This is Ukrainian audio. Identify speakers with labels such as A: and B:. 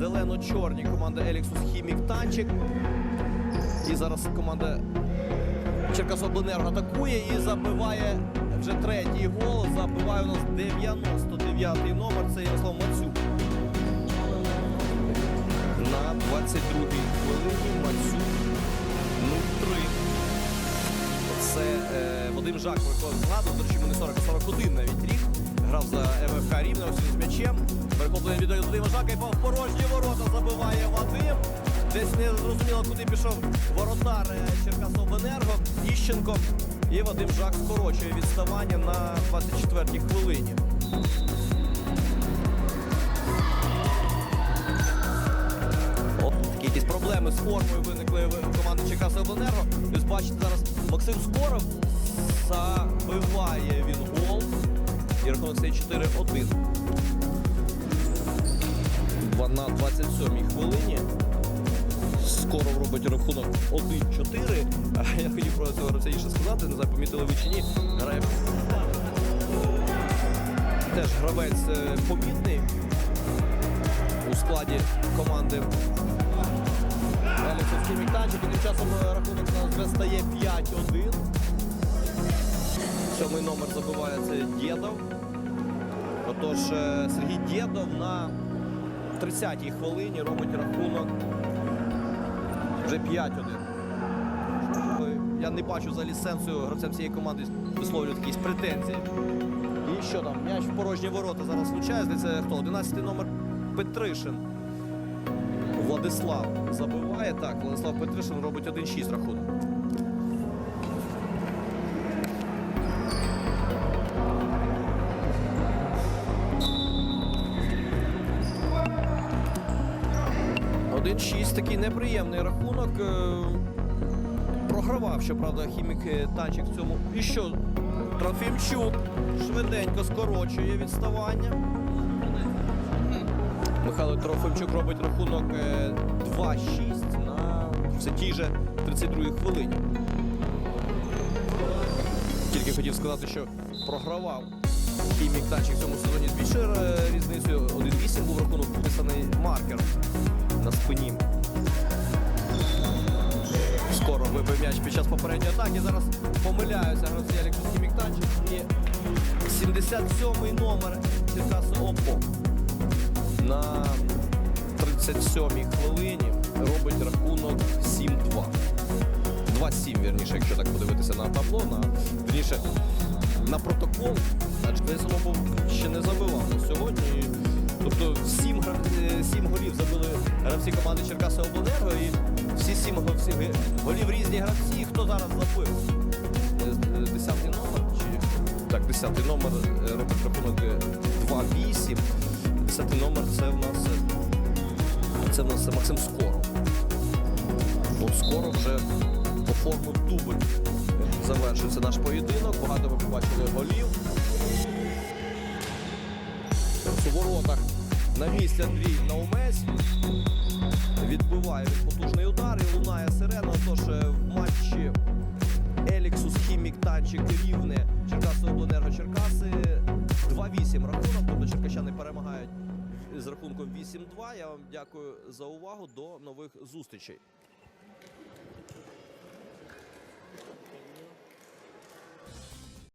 A: зелено-чорні. Команда Еліксус Хімік Танчик. І зараз команда Черкасобленерго атакує і забиває вже третій гол. Забиває у нас 99-й номер. Це Ярослав Мацюк. На 22-й хвилині Мацюк 0-3. Це е, Вадим Жак згадував, до речі, йому не 40, а 41 навіть рік. Грав за МФК Рівне, м'ячем. Перехоплення від Вадима Жака і порожні ворота забиває Вадим. Десь не зрозуміло, куди пішов воротар е, Черкасовенерго, Іщенко. І Вадим Жак скорочує відставання на 24-й хвилині. Якісь проблеми з формою виникли в команди Черкасовенерго. Ось бачите, зараз Максим Скоров забиває. І рахунок стає 4-1. На 27-й хвилині. Скоров робить рахунок 1-4. Я хотів про цього гравця сказати, не знаю, помітили ви чи ні. Грає теж гравець е, помітний у складі команди Еліксовський Міктанчик. Тим часом е, рахунок у нас вже стає 5-1. Сьомий номер забиває це Дєдов. Отож, е, Сергій Дєдов на 30-й хвилині робить рахунок вже 5-1. Я не бачу взагалі сенсу гравцям цієї команди висловлювати якісь претензії. І що там? М'яч в порожні ворота зараз влучає. Здається, хто? 11-й номер Петришин. Владислав забиває. Так, Владислав Петришин робить 1-6 рахунок. Один 6 такий неприємний рахунок. Е, Програвав, щоправда, хімік е, танчик в цьому. І що? Трофімчук швиденько скорочує відставання. Михайло Трофимчук робить рахунок е, 2-6 на все тій же 32-й хвилині. Тільки хотів сказати, що програвав хімік танчик в цьому сезоні з більшою е, 1-8 був рахунок підписаний маркером на спині. Скоро вибив м'яч під час попередньої атаки. Зараз помиляються гравці Алексус Хіміктанчик. І 77-й номер Черкасу ОПО на 37-й хвилині робить рахунок 7-2. 2-7, вірніше, якщо так подивитися на табло, на вірніше на протокол. Адже Денис ще не забивав сьогодні. Тобто сім, е, сім голів забили гравці команди Черкаси Обленерго і всі сім голів різні гравці. Хто зараз забив? Е, е, Десятий номер? Чи... Так, десятий номер робить рахунок е, 2-8. Десятий номер це в нас це в нас Максим Скоров. Скоро вже по форму дубль завершився наш поєдинок. Багато ви побачили голів. У воротах на місці Андрій Наумець. Відбиває потужний удар і лунає сирена. Тож е, в матчі Еліксус Хімік Танчик Рівне Черкаси Обленерго Черкаси 2-8 рахунок. Тобто черкащани перемагають з рахунком 8-2. Я вам дякую за увагу. До нових зустрічей.